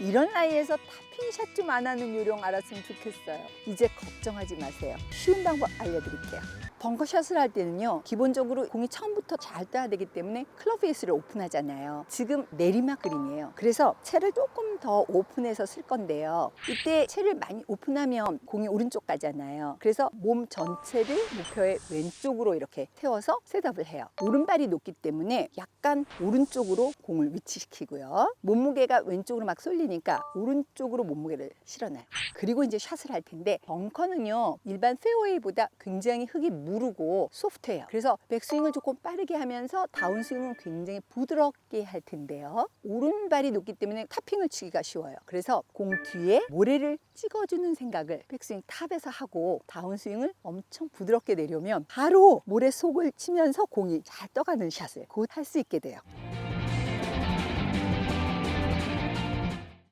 이런 나이에서 타핑샷 좀 안 하는 요령 알았으면 좋겠어요. 이제 걱정하지 마세요. 쉬운 방법 알려드릴게요. 벙커샷을 할 때는요, 기본적으로 공이 처음부터 잘 떠야 되기 때문에 클럽 페이스를 오픈하잖아요. 지금 내리막 그림이에요. 그래서 채를 조금 더 오픈해서 쓸 건데요. 이때 채를 많이 오픈하면 공이 오른쪽 가잖아요. 그래서 몸 전체를 목표의 왼쪽으로 이렇게 태워서 셋업을 해요. 오른발이 높기 때문에 약간 오른쪽으로 공을 위치시키고요. 몸무게가 왼쪽으로 막 쏠리니까 오른쪽으로 몸무게를 실어놔요. 그리고 이제 샷을 할 텐데 벙커는요 일반 페어웨이보다 굉장히 흙이 무르고 소프트해요. 그래서 백스윙을 조금 빠르게 하면서 다운스윙은 굉장히 부드럽게 할 텐데요. 오른발이 높기 때문에 타핑을 치기가 쉬워요. 그래서 공 뒤에 모래를 찍어주는 생각을 백스윙 탑에서 하고 다운스윙을 엄청 부드럽게 내려면 바로 모래 속을 치면서 공이 잘 떠가는 샷을 곧 할 수 있게 돼요.